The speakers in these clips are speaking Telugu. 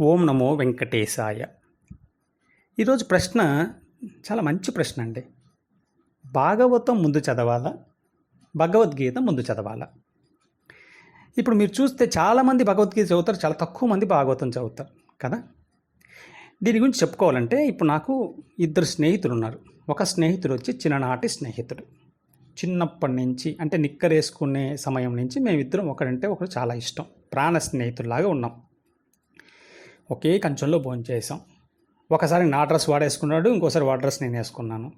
ఓం నమో వెంకటేశాయ. ఈరోజు ప్రశ్న చాలా మంచి ప్రశ్న అండి. భాగవతం ముందు చదవాలా? భగవద్గీత ముందు చదవాలా? ఇప్పుడు మీరు చూస్తే చాలామంది భగవద్గీత చదువుతారు చాలా తక్కువ మంది భాగవతం చదువుతారు కదా? దీని గురించి చెప్పుకోవాలంటే ఇప్పుడు నాకు ఇద్దరు స్నేహితులు ఉన్నారు. ఒక స్నేహితుడు వచ్చి చిన్ననాటి స్నేహితుడు. చిన్నప్పటి నుంచి అంటే నిక్కరేసుకునే సమయం నుంచి మేమిద్దరం ఒకరంటే ఒకరు చాలా ఇష్టం. ప్రాణ స్నేహితుల్లాగా ఉన్నాం. ఒకే కంచంలో భోంచేసాం ఒకసారి నా డ్రెస్ వాడేసుకున్నాడు ఇంకోసారి వాడి డ్రెస్ నేను వేసుకున్నాను.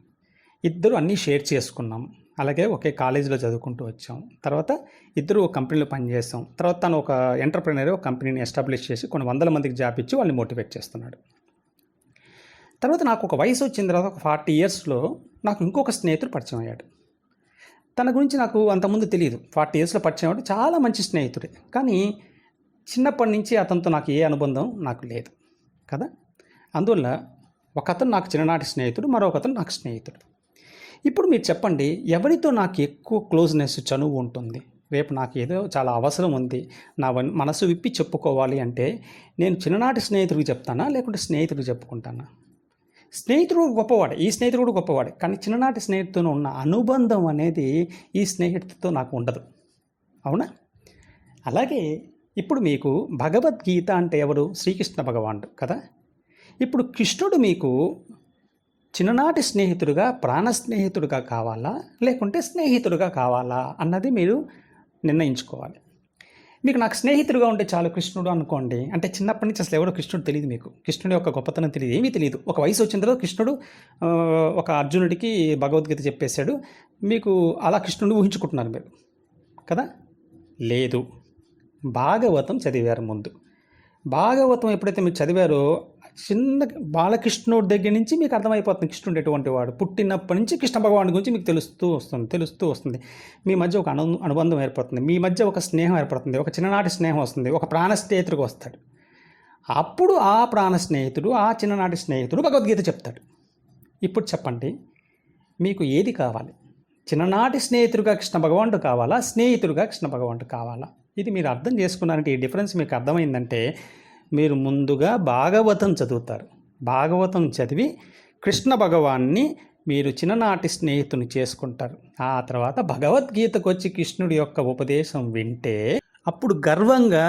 ఇద్దరు అన్నీ షేర్ చేసుకున్నాం. అలాగే ఒకే కాలేజీలో చదువుకుంటూ వచ్చాం. తర్వాత ఇద్దరు ఒక కంపెనీలో పనిచేస్తాం తర్వాత తను ఒక ఎంటర్ప్రినర్ ఒక కంపెనీని ఎస్టాబ్లిష్ చేసి కొన్ని వందల మందికి జాబ్ ఇచ్చి వాళ్ళని మోటివేట్ చేస్తున్నాడు. తర్వాత నాకు ఒక వయసు వచ్చిన తర్వాత ఒక ఫార్టీ ఇయర్స్లో నాకు ఇంకొక స్నేహితుడు పరిచయం అయ్యాడు. తన గురించి నాకు అంతకుముందు తెలియదు ఫార్టీ ఇయర్స్లో పరిచయం అయ్యాడు. చాలా మంచి స్నేహితుడే. కానీ చిన్నప్పటి నుంచి అతనితో నాకు ఏ అనుబంధం నాకు లేదు కదా? అందువల్ల ఒక అతను నాకు చిన్ననాటి స్నేహితుడు మరొక అతను నాకు స్నేహితుడు. ఇప్పుడు మీరు చెప్పండి ఎవరితో నాకు ఎక్కువ క్లోజ్నెస్ చనువు ఉంటుంది? రేపు నాకు ఏదో చాలా అవసరం ఉంది నా మనసు విప్పి చెప్పుకోవాలి అంటే నేను చిన్ననాటి స్నేహితుడికి చెప్తానా లేకుంటే స్నేహితుడికి చెప్పుకుంటానా? స్నేహితుడు గొప్పవాడే ఈ స్నేహితుడు కూడా గొప్పవాడే కానీ చిన్ననాటి స్నేహితుతో ఉన్న అనుబంధం అనేది ఈ స్నేహితుడితో నాకు ఉండదు. అవునా? అలాగే ఇప్పుడు మీకు భగవద్గీత అంటే ఎవరు? శ్రీకృష్ణ భగవానుడు కదా? ఇప్పుడు కృష్ణుడు మీకు చిన్ననాటి స్నేహితుడుగా ప్రాణ స్నేహితుడుగా కావాలా? లేకుంటే స్నేహితుడుగా కావాలా? అన్నది మీరు నిర్ణయించుకోవాలి. మీకు నాకు స్నేహితుడుగా ఉంటే చాలు కృష్ణుడు అనుకోండి. అంటే చిన్నప్పటి నుంచి అసలు ఎవరో కృష్ణుడు తెలియదు మీకు. కృష్ణుడి యొక్క గొప్పతనం తెలియదు ఏమీ తెలియదు ఒక వయసు వచ్చిన తర్వాత కృష్ణుడు ఒక అర్జునుడికి భగవద్గీత చెప్పేశాడు. మీకు అలా కృష్ణుడు ఊహించుకుంటున్నారు మీరు కదా? లేదు. భాగవతం చదివారు ముందు. భాగవతం ఎప్పుడైతే మీరు చదివారో చిన్న బాలకృష్ణుడి దగ్గర నుంచి మీకు అర్థమైపోతుంది కృష్ణుడు ఎటువంటి వాడు. పుట్టినప్పటి నుంచి కృష్ణ భగవాన్ గురించి మీకు తెలుస్తూ వస్తుంది తెలుస్తూ వస్తుంది. మీ మధ్య ఒక అను అనుబంధం ఏర్పడుతుంది. మీ మధ్య ఒక స్నేహం ఏర్పడుతుంది. ఒక చిన్ననాటి స్నేహం వస్తుంది. ఒక ప్రాణ స్నేహితుడికి వస్తాడు. అప్పుడు ఆ ప్రాణ స్నేహితుడు ఆ చిన్ననాటి స్నేహితుడు భగవద్గీత చెప్తాడు. ఇప్పుడు చెప్పండి మీకు ఏది కావాలి? చిన్ననాటి స్నేహితుడిగా కృష్ణ భగవానుడు కావాలా? స్నేహితుడిగా కృష్ణ భగవానుడు కావాలా? ఇది మీరు అర్థం చేసుకున్నారంటే ఈ డిఫరెన్స్ మీకు అర్థమైందంటే మీరు ముందుగా భాగవతం చదువుతారు. భాగవతం చదివి కృష్ణ భగవాన్ని మీరు చిన్ననాటి స్నేహితుని చేసుకుంటారు. ఆ తర్వాత భగవద్గీతకు వచ్చి కృష్ణుడి యొక్క ఉపదేశం వింటే అప్పుడు గర్వంగా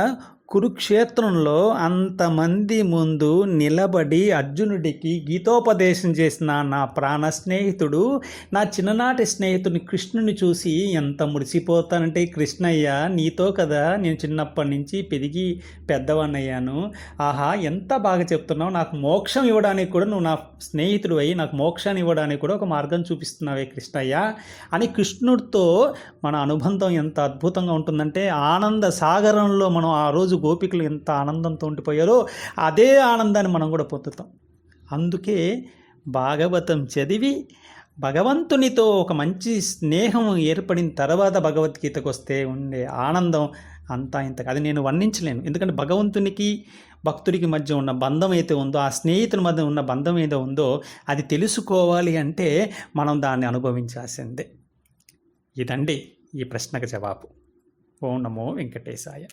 కురుక్షేత్రంలో అంతమంది ముందు నిలబడి అర్జునుడికి గీతోపదేశం చేసిన నా ప్రాణ స్నేహితుడు నా చిన్ననాటి స్నేహితుని కృష్ణుని చూసి ఎంత మురిసిపోతానంటే కృష్ణయ్య నీతో కదా నేను చిన్నప్పటి నుంచి పెరిగి పెద్దవాణ్ణయ్యాను. ఆహా ఎంత బాగా చెప్తున్నావు. నాకు మోక్షం ఇవ్వడానికి కూడా నువ్వు నా స్నేహితుడు అయ్యి నాకు మోక్షాన్ని ఇవ్వడానికి కూడా ఒక మార్గం చూపిస్తున్నావే కృష్ణయ్య అని కృష్ణుడితో మన అనుబంధం ఎంత అద్భుతంగా ఉంటుందంటే ఆనంద సాగరంలో మనం ఆ రోజు గోపికలు ఎంత ఆనందంతో ఉండిపోయారో అదే ఆనందాన్ని మనం కూడా పొందుతాం. అందుకే భాగవతం చదివి భగవంతునితో ఒక మంచి స్నేహం ఏర్పడిన తర్వాత భగవద్గీతకు వస్తే ఉండే ఆనందం అంతా ఇంత అది నేను వర్ణించలేను. ఎందుకంటే భగవంతునికి భక్తుడికి మధ్య ఉన్న బంధం అయితే ఉందో ఆ స్నేహితుల మధ్య ఉన్న బంధం ఏదో ఉందో అది తెలుసుకోవాలి అంటే మనం దాన్ని అనుభవించాల్సిందే. ఇదండి ఈ ప్రశ్నకు జవాబు. ఓం నమో వెంకటేశాయ.